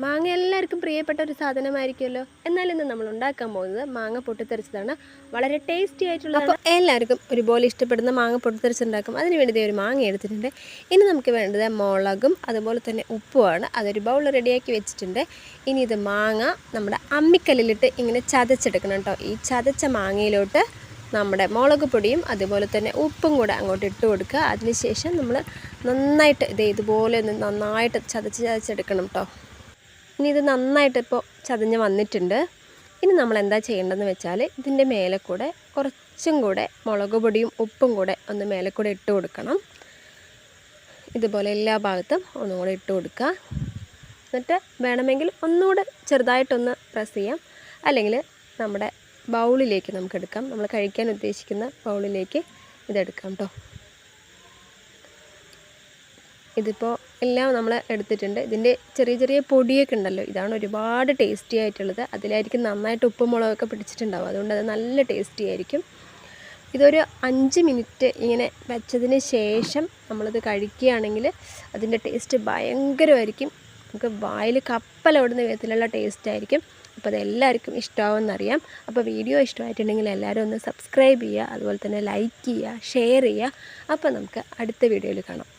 മാങ്ങ എല്ലാവർക്കും പ്രിയപ്പെട്ട ഒരു സാധനമായിരിക്കുമല്ലോ. എന്നാൽ ഇന്ന് നമ്മൾ ഉണ്ടാക്കാൻ പോകുന്നത് മാങ്ങ പൊട്ടിത്തെറിച്ചതാണ്. വളരെ ടേസ്റ്റി ആയിട്ടുള്ള അപ്പോൾ എല്ലാവർക്കും ഒരുപോലെ ഇഷ്ടപ്പെടുന്ന മാങ്ങ പൊട്ടിത്തെറിച്ചുണ്ടാക്കും. അതിന് വേണ്ടി ഒരു മാങ്ങ എടുത്തിട്ടുണ്ട്. ഇനി നമുക്ക് വേണ്ടത് മുളകും അതുപോലെ തന്നെ ഉപ്പുമാണ്. അതൊരു ബൗൾ റെഡിയാക്കി വെച്ചിട്ടുണ്ട്. ഇനി ഇത് മാങ്ങ നമ്മുടെ അമ്മിക്കല്ലിലിട്ട് ഇങ്ങനെ ചതച്ചെടുക്കണം കേട്ടോ. ഈ ചതച്ച മാങ്ങയിലോട്ട് നമ്മുടെ മുളക് പൊടിയും അതുപോലെ തന്നെ ഉപ്പും കൂടെ അങ്ങോട്ട് ഇട്ട് കൊടുക്കുക. അതിനുശേഷം നമ്മൾ നന്നായിട്ട് ഇത് ഇതുപോലെ ഒന്ന് നന്നായിട്ട് ചതച്ച് ചതച്ചെടുക്കണം കേട്ടോ. ഇനി ഇത് നന്നായിട്ട് ഇപ്പോൾ ചതഞ്ഞ് വന്നിട്ടുണ്ട്. ഇനി നമ്മൾ എന്താ ചെയ്യേണ്ടതെന്ന് വെച്ചാൽ ഇതിന്റെ മേലെ കൂടെ കുറച്ചും കൂടെ മുളക് പൊടിയും ഉപ്പും കൂടെ ഒന്ന് മേലെ കൂടെ ഇട്ട് കൊടുക്കണം. ഇതുപോലെ എല്ലാ ഭാഗത്തും ഒന്നും കൂടെ ഇട്ട് കൊടുക്കുക. എന്നിട്ട് വേണമെങ്കിൽ ഒന്നുകൂടെ ചെറുതായിട്ടൊന്ന് പ്രസ് ചെയ്യാം. അല്ലെങ്കിൽ നമ്മുടെ ബൗളിലേക്ക് നമുക്ക് എടുക്കാം. നമ്മൾ കഴിക്കാൻ ഉദ്ദേശിക്കുന്ന ബൗളിലേക്ക് ഇതെടുക്കാം കേട്ടോ ഇതിപ്പോൾ എല്ലാം നമ്മൾ എടുത്തിട്ടുണ്ട്. ഇതിന്റെ ചെറിയ ചെറിയ പൊടിയൊക്കെ ഉണ്ടല്ലോ. ഇതാണ് ഒരുപാട് ടേസ്റ്റി ആയിട്ടുള്ളത്. അതിലായിരിക്കും നന്നായിട്ട് ഉപ്പും മുളകൊക്കെ പിടിച്ചിട്ടുണ്ടാവും അതുകൊണ്ട് അത് നല്ല ടേസ്റ്റി ആയിരിക്കും. ഇതൊരു അഞ്ച് മിനിറ്റ് ഇങ്ങനെ വെച്ചതിന് ശേഷം നമ്മളിത് കഴിക്കുകയാണെങ്കിൽ അതിന്റെ ടേസ്റ്റ് ഭയങ്കരമായിരിക്കും. നമുക്ക് വായിൽ കപ്പലോടുന്ന വിധത്തിലുള്ള ടേസ്റ്റ് ആയിരിക്കും. അപ്പോൾ അതെല്ലാവർക്കും ഇഷ്ടമാവുമെന്നറിയാം. അപ്പോൾ വീഡിയോ ഇഷ്ടമായിട്ടുണ്ടെങ്കിൽ എല്ലാവരും ഒന്ന് സബ്സ്ക്രൈബ് ചെയ്യുക. അതുപോലെ തന്നെ ലൈക്ക് ചെയ്യുക ഷെയർ ചെയ്യുക. അപ്പോൾ നമുക്ക് അടുത്ത വീഡിയോയിൽ കാണാം.